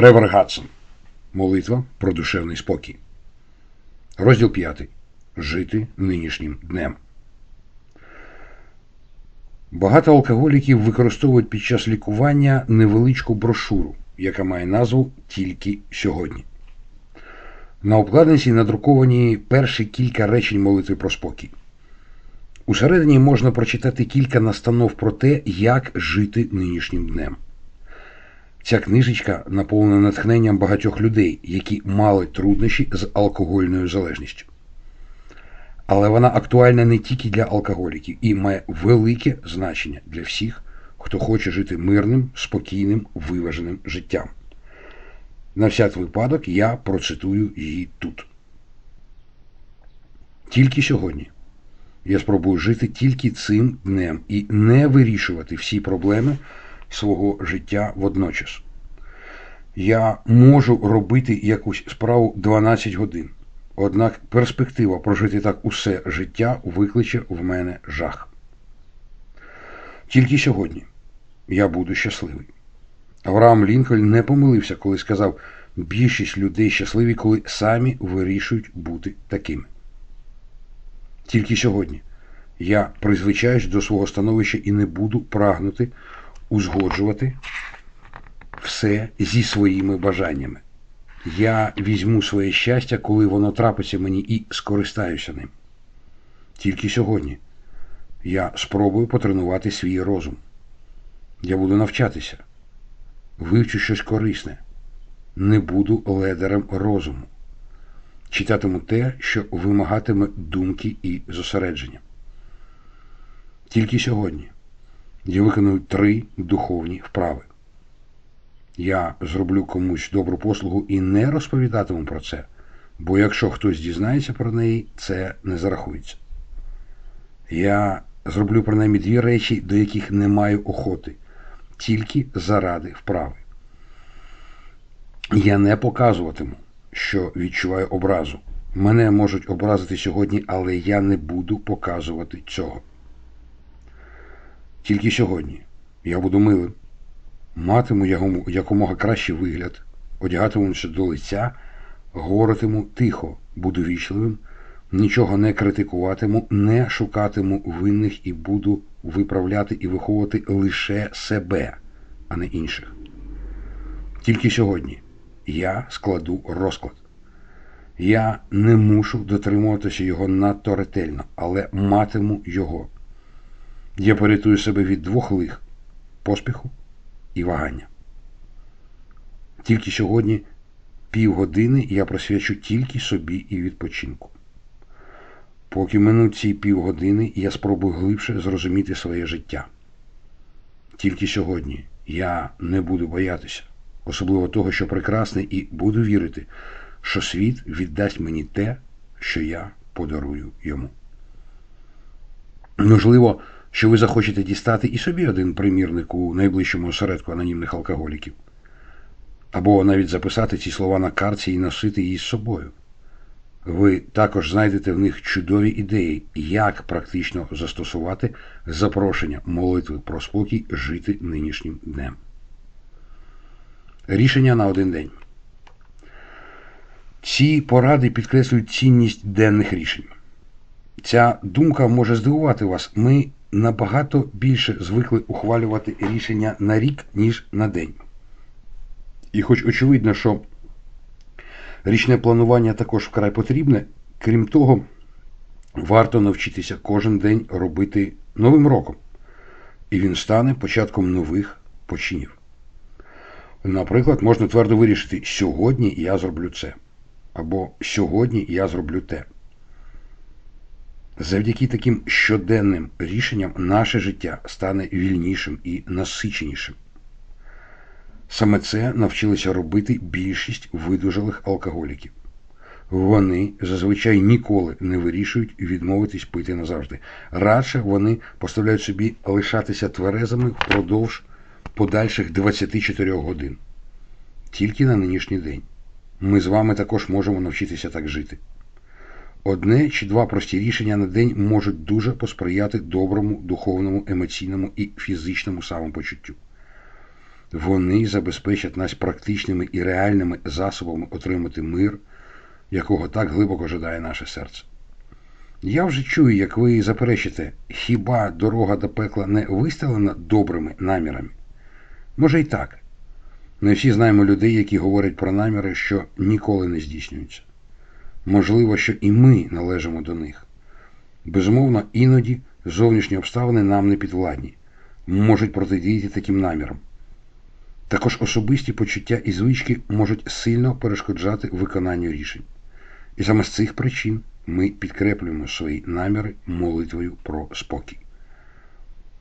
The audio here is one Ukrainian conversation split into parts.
Тревор Гадсон. Молитва про душевний спокій. Розділ 5. Жити нинішнім днем. Багато алкоголіків використовують під час лікування невеличку брошуру, яка має назву Тільки сьогодні. На обкладинці надруковані перші кілька речень молитви про спокій. Усередині можна прочитати кілька настанов про те, як жити нинішнім днем. Ця книжечка наповнена натхненням багатьох людей, які мали труднощі з алкогольною залежністю. Але вона актуальна не тільки для алкоголіків і має велике значення для всіх, хто хоче жити мирним, спокійним, виваженим життям. На всяк випадок я процитую її тут. Тільки сьогодні я спробую жити тільки цим днем і не вирішувати всі проблеми свого життя водночас. Я можу робити якусь справу 12 годин, однак перспектива прожити так усе життя викличе в мене жах. Тільки сьогодні я буду щасливий. Авраам Лінкольн не помилився, коли сказав, більшість людей щасливі, коли самі вирішують бути такими. Тільки сьогодні я призвичаюсь до свого становища і не буду прагнути узгоджувати все зі своїми бажаннями. Я візьму своє щастя, коли воно трапиться мені, і скористаюся ним. Тільки сьогодні я спробую потренувати свій розум. Я буду навчатися, вивчу щось корисне, не буду ледерем розуму. Читатиму те, що вимагатиме думки і зосередження. Тільки сьогодні я виконую три духовні вправи. Я зроблю комусь добру послугу і не розповідатиму про це, бо якщо хтось дізнається про неї, це не зарахується. Я зроблю принаймні дві речі, до яких не маю охоти, тільки заради вправи. Я не показуватиму, що відчуваю образу. Мене можуть образити сьогодні, але я не буду показувати цього. Тільки сьогодні я буду милим, матиму якомога кращий вигляд, одягатимуся до лиця, говоритиму тихо, буду вічливим, нічого не критикуватиму, не шукатиму винних і буду виправляти і виховувати лише себе, а не інших. Тільки сьогодні я складу розклад. Я не мушу дотримуватися його надто ретельно, але матиму його. Я порятую себе від двох лих поспіху і вагання. Тільки сьогодні півгодини я присвячу тільки собі і відпочинку. Поки минуть ці півгодини, я спробую глибше зрозуміти своє життя. Тільки сьогодні я не буду боятися, особливо того, що прекрасне, і буду вірити, що світ віддасть мені те, що я подарую йому. Можливо, що ви захочете дістати і собі один примірник у найближчому осередку анонімних алкоголіків, або навіть записати ці слова на карті і носити її з собою. Ви також знайдете в них чудові ідеї, як практично застосувати запрошення молитви про спокій жити нинішнім днем. Рішення на один день. Ці поради підкреслюють цінність денних рішень. Ця думка може здивувати вас. Ми набагато більше звикли ухвалювати рішення на рік, ніж на день. І хоч очевидно, що річне планування також вкрай потрібне, крім того, варто навчитися кожен день робити новим роком. І він стане початком нових починів. Наприклад, можна твердо вирішити, сьогодні я зроблю це. Або сьогодні я зроблю те. Завдяки таким щоденним рішенням наше життя стане вільнішим і насиченішим. Саме це навчилися робити більшість видужалих алкоголіків. Вони зазвичай ніколи не вирішують відмовитись пити назавжди. Радше вони поставляють собі лишатися тверезами впродовж подальших 24 годин. Тільки на нинішній день. Ми з вами також можемо навчитися так жити. Одне чи два прості рішення на день можуть дуже посприяти доброму духовному, емоційному і фізичному самопочуттю. Вони забезпечать нас практичними і реальними засобами отримати мир, якого так глибоко жадає наше серце. Я вже чую, як ви заперечите, хіба дорога до пекла не вистелена добрими намірами? Може і так. Ми всі знаємо людей, які говорять про наміри, що ніколи не здійснюються. Можливо, що і ми належимо до них. Безумовно, іноді зовнішні обставини нам не підвладні, можуть протидіяти таким намірам. Також особисті почуття і звички можуть сильно перешкоджати виконанню рішень. І саме з цих причин ми підкреплюємо свої наміри молитвою про спокій.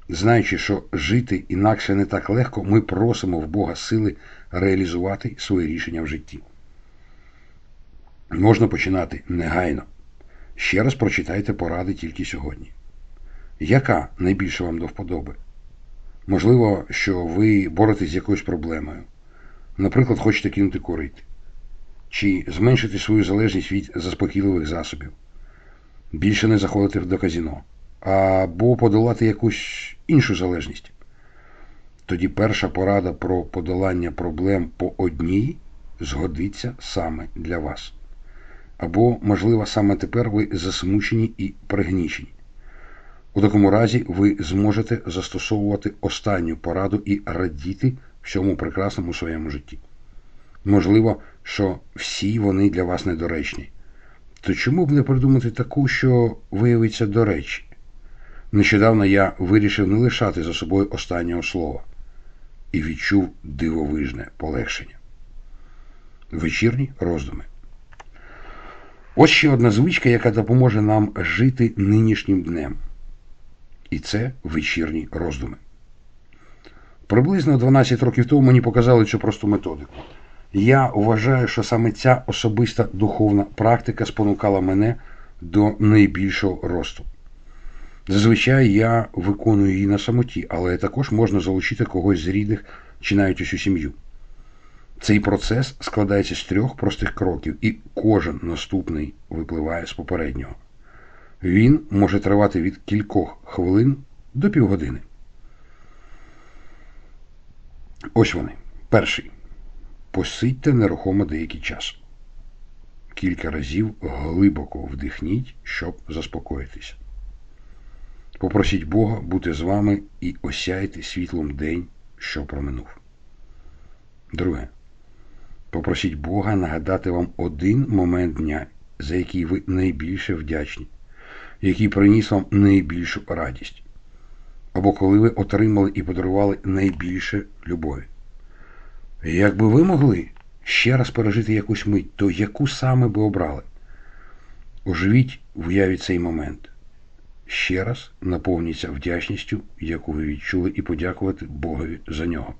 Знаючи, що жити інакше не так легко, ми просимо в Бога сили реалізувати свої рішення в житті. Можна починати негайно. Ще раз прочитайте поради тільки сьогодні. Яка найбільше вам до вподоби? Можливо, що ви боретесь з якоюсь проблемою. Наприклад, хочете кинути курити. Чи зменшити свою залежність від заспокійливих засобів. Більше не заходити до казіно. Або подолати якусь іншу залежність. Тоді перша порада про подолання проблем по одній згодиться саме для вас. Або, можливо, саме тепер ви засмучені і пригнічені. У такому разі ви зможете застосовувати останню пораду і радіти всьому прекрасному своєму житті. Можливо, що всі вони для вас недоречні. То чому б не придумати таку, що виявиться до речі? Нещодавно я вирішив не лишати за собою останнього слова і відчув дивовижне полегшення. Вечірні роздуми. Ось ще одна звичка, яка допоможе нам жити нинішнім днем. І це вечірні роздуми. Приблизно 12 років тому мені показали цю просту методику. Я вважаю, що саме ця особиста духовна практика спонукала мене до найбільшого росту. Зазвичай я виконую її на самоті, але також можна залучити когось з рідних чи навіть усю сім'ю. Цей процес складається з трьох простих кроків, і кожен наступний випливає з попереднього. Він може тривати від кількох хвилин до півгодини. Ось вони. Перший. Посидьте нерухомо деякий час. Кілька разів глибоко вдихніть, щоб заспокоїтися. Попросіть Бога бути з вами і осяйте світлом день, що проминув. Друге. Попросіть Бога нагадати вам один момент дня, за який ви найбільше вдячні, який приніс вам найбільшу радість, або коли ви отримали і подарували найбільше любові. Якби ви могли ще раз пережити якусь мить, то яку саме би обрали? Оживіть в уяві цей момент. Ще раз наповніться вдячністю, яку ви відчули, і подякувати Богові за нього.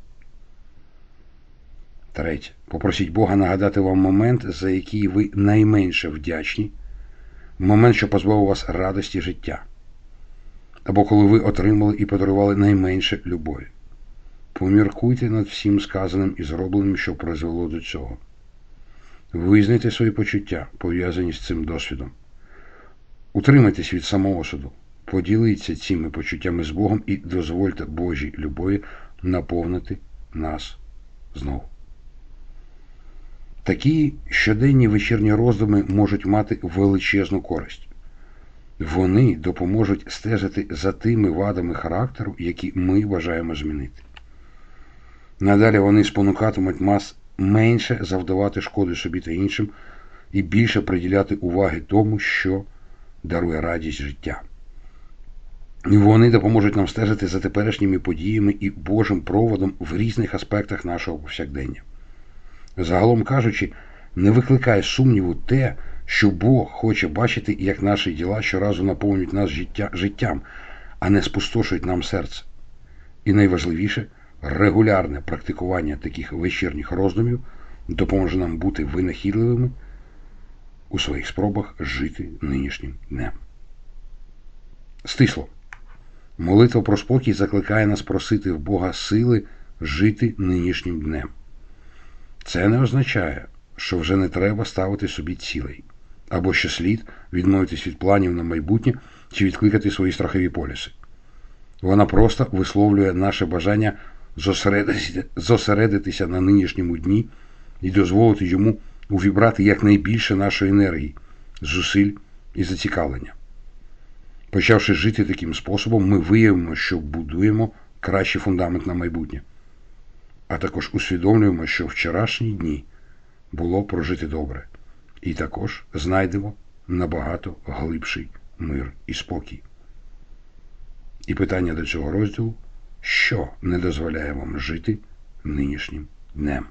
Третє. Попросіть Бога нагадати вам момент, за який ви найменше вдячні, момент, що позбавив вас радості життя, або коли ви отримали і подарували найменше любові. Поміркуйте над всім сказаним і зробленим, що призвело до цього. Визнайте свої почуття, пов'язані з цим досвідом. Утримайтесь від самоосуду, поділіться цими почуттями з Богом і дозвольте Божій любові наповнити нас знову. Такі щоденні вечірні роздуми можуть мати величезну користь. Вони допоможуть стежити за тими вадами характеру, які ми бажаємо змінити. Надалі вони спонукатимуть нас менше завдавати шкоди собі та іншим і більше приділяти уваги тому, що дарує радість життя. Вони допоможуть нам стежити за теперішніми подіями і Божим проводом в різних аспектах нашого повсякдення. Загалом кажучи, не викликає сумніву те, що Бог хоче бачити, як наші діла щоразу наповнюють нас життя, життям, а не спустошують нам серце. І найважливіше регулярне практикування таких вечірніх роздумів допоможе нам бути винахідливими у своїх спробах жити нинішнім днем. Стисло. Молитва про спокій закликає нас просити в Бога сили жити нинішнім днем. Це не означає, що вже не треба ставити собі цілей, або що слід відмовитись від планів на майбутнє чи відкликати свої страхові поліси. Вона просто висловлює наше бажання зосередитися, на нинішньому дні і дозволити йому увібрати якнайбільше нашої енергії, зусиль і зацікавлення. Почавши жити таким способом, ми виявимо, що будуємо кращий фундамент на майбутнє, а також усвідомлюємо, що вчорашні дні було прожити добре, і також знайдемо набагато глибший мир і спокій. І питання до цього розділу що не дозволяє вам жити нинішнім днем.